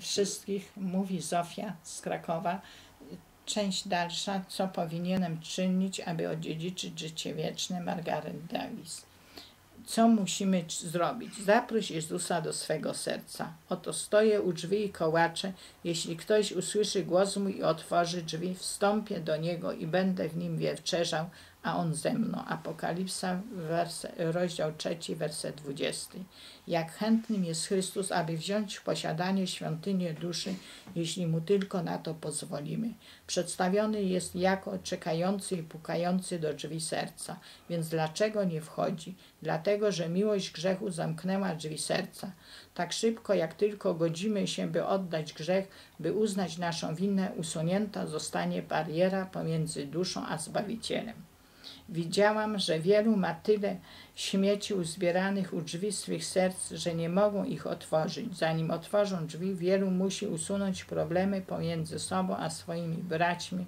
wszystkich, mówi Zofia z Krakowa. Część dalsza, co powinienem czynić, aby odziedziczyć życie wieczne, Margaret Davis. Co musimy zrobić? Zaproś Jezusa do swego serca. Oto stoję u drzwi i kołaczę. Jeśli ktoś usłyszy głos mój i otworzy drzwi, wstąpię do niego i będę w nim wieczerzał, a on ze mną. Apokalipsa, werse, rozdział 3, werset 20. Jak chętnym jest Chrystus, aby wziąć w posiadanie świątynię duszy, jeśli mu tylko na to pozwolimy. Przedstawiony jest jako czekający i pukający do drzwi serca. Więc dlaczego nie wchodzi? Dlatego, że miłość grzechu zamknęła drzwi serca. Tak szybko, jak tylko godzimy się, by oddać grzech, by uznać naszą winę, usunięta zostanie bariera pomiędzy duszą a Zbawicielem. Widziałam, że wielu ma tyle śmieci uzbieranych u drzwi swych serc, że nie mogą ich otworzyć. Zanim otworzą drzwi, wielu musi usunąć problemy pomiędzy sobą a swoimi braćmi,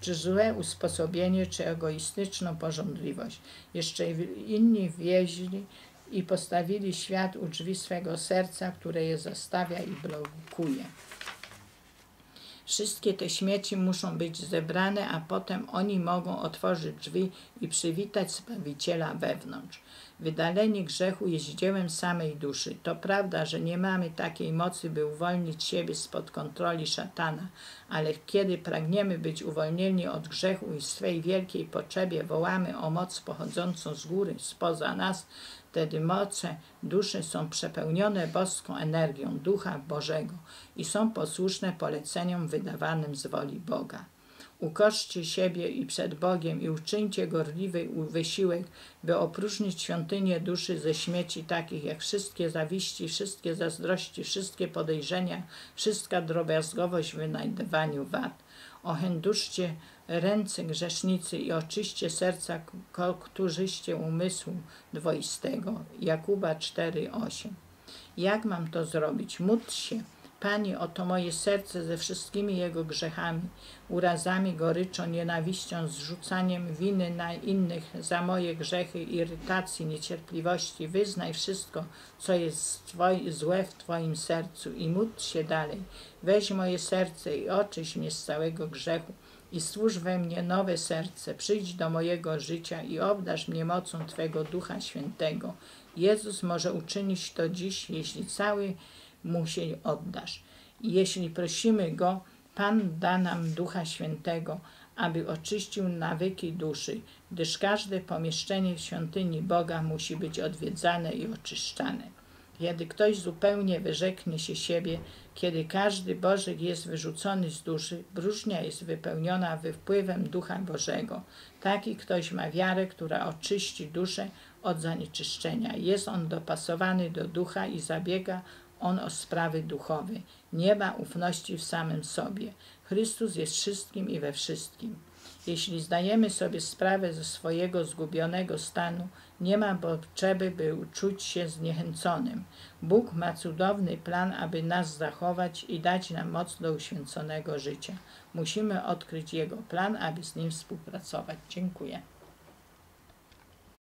czy złe usposobienie, czy egoistyczną porządliwość. Jeszcze inni wieźli i postawili świat u drzwi swego serca, które je zostawia i blokuje. Wszystkie te śmieci muszą być zebrane, a potem oni mogą otworzyć drzwi i przywitać Zbawiciela wewnątrz. Wydalenie grzechu jest dziełem samej duszy. To prawda, że nie mamy takiej mocy, by uwolnić siebie spod kontroli szatana, ale kiedy pragniemy być uwolnieni od grzechu i swej wielkiej potrzebie wołamy o moc pochodzącą z góry, spoza nas, Wtedy moce duszy są przepełnione boską energią Ducha Bożego i są posłuszne poleceniom wydawanym z woli Boga. Ukoszcie siebie i przed Bogiem i uczyńcie gorliwy wysiłek, by opróżnić świątynię duszy ze śmieci takich jak wszystkie zawiści, wszystkie zazdrości, wszystkie podejrzenia, wszystka drobiazgowość w wynajdywaniu wad. Ochęduszcie ręce grzesznicy i oczyście serca, którzyście umysłu dwoistego. Jakuba 4,8 Jak mam to zrobić? Módl się. Panie, oto moje serce ze wszystkimi jego grzechami, urazami, goryczą, nienawiścią, zrzucaniem winy na innych za moje grzechy, irytacji, niecierpliwości. Wyznaj wszystko, co jest złe w Twoim sercu i módl się dalej. Weź moje serce i oczyś mnie z całego grzechu i stwórz we mnie nowe serce. Przyjdź do mojego życia i obdasz mnie mocą Twego Ducha Świętego. Jezus może uczynić to dziś, jeśli cały mu się oddasz. Jeśli prosimy Go, Pan da nam Ducha Świętego, aby oczyścił nawyki duszy, gdyż każde pomieszczenie w świątyni Boga musi być odwiedzane i oczyszczane. Kiedy ktoś zupełnie wyrzeknie się siebie, kiedy każdy Bożyk jest wyrzucony z duszy, bróżnia jest wypełniona wpływem Ducha Bożego. Taki ktoś ma wiarę, która oczyści duszę od zanieczyszczenia. Jest on dopasowany do ducha i zabiega on o sprawy duchowe. Nie ma ufności w samym sobie. Chrystus jest wszystkim i we wszystkim. Jeśli zdajemy sobie sprawę ze swojego zgubionego stanu, nie ma potrzeby, by czuć się zniechęconym. Bóg ma cudowny plan, aby nas zachować i dać nam moc do uświęconego życia. Musimy odkryć Jego plan, aby z Nim współpracować. Dziękuję.